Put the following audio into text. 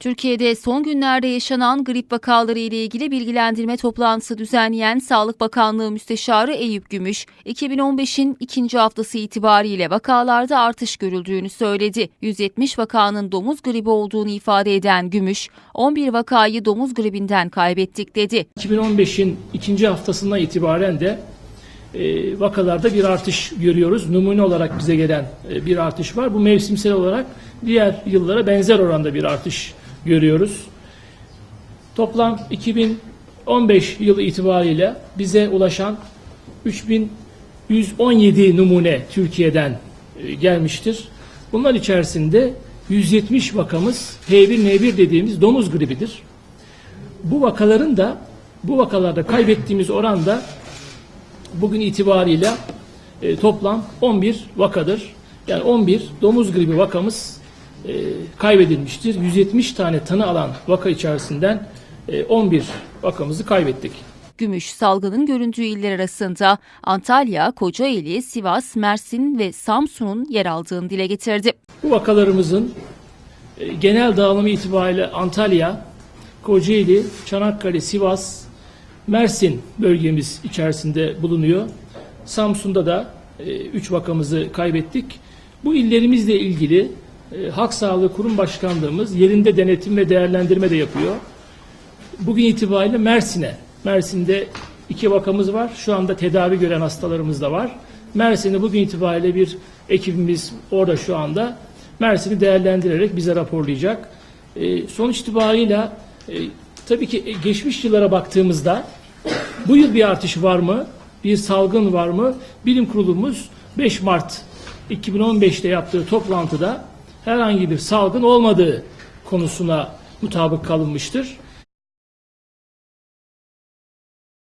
Türkiye'de son günlerde yaşanan grip vakaları ile ilgili bilgilendirme toplantısı düzenleyen Sağlık Bakanlığı Müsteşarı Eyüp Gümüş, 2015'in ikinci haftası itibariyle vakalarda artış görüldüğünü söyledi. 170 vakanın domuz gribi olduğunu ifade eden Gümüş, 11 vakayı domuz gribinden kaybettik dedi. 2015'in ikinci haftasından itibaren de e, vakalarda bir artış görüyoruz. Numune olarak bize gelen e, bir artış var. Bu mevsimsel olarak diğer yıllara benzer oranda bir artış görüyoruz. Toplam 2015 yılı itibariyle bize ulaşan 3117 numune Türkiye'den e, gelmiştir. Bunlar içerisinde 170 vakamız H1N1 dediğimiz domuz gribidir. Bu vakaların da bu vakalarda kaybettiğimiz oran da bugün itibariyle e, toplam 11 vakadır. Yani 11 domuz gribi vakamız e, kaybedilmiştir. 170 tane tanı alan vaka içerisinden e, 11 vakamızı kaybettik. Gümüş salgının göründüğü iller arasında Antalya, Kocaeli, Sivas, Mersin ve Samsun'un yer aldığını dile getirdi. Bu vakalarımızın e, genel dağılımı itibariyle Antalya, Kocaeli, Çanakkale, Sivas, Mersin bölgemiz içerisinde bulunuyor. Samsun'da da 3 vakamızı kaybettik. Bu illerimizle ilgili e, Halk Sağlığı Kurum Başkanlığımız yerinde denetim ve değerlendirme de yapıyor. Bugün itibariyle Mersin'e, Mersin'de iki vakamız var. Şu anda tedavi gören hastalarımız da var. Mersin'de bugün itibariyle bir ekibimiz orada şu anda. Mersin'i değerlendirerek bize raporlayacak. E, sonuç itibariyle e, tabii ki geçmiş yıllara baktığımızda bu yıl bir artış var mı? Bir salgın var mı? Bilim kurulumuz 5 Mart 2015'te yaptığı toplantıda herhangi bir salgın olmadığı konusuna mutabık kalınmıştır.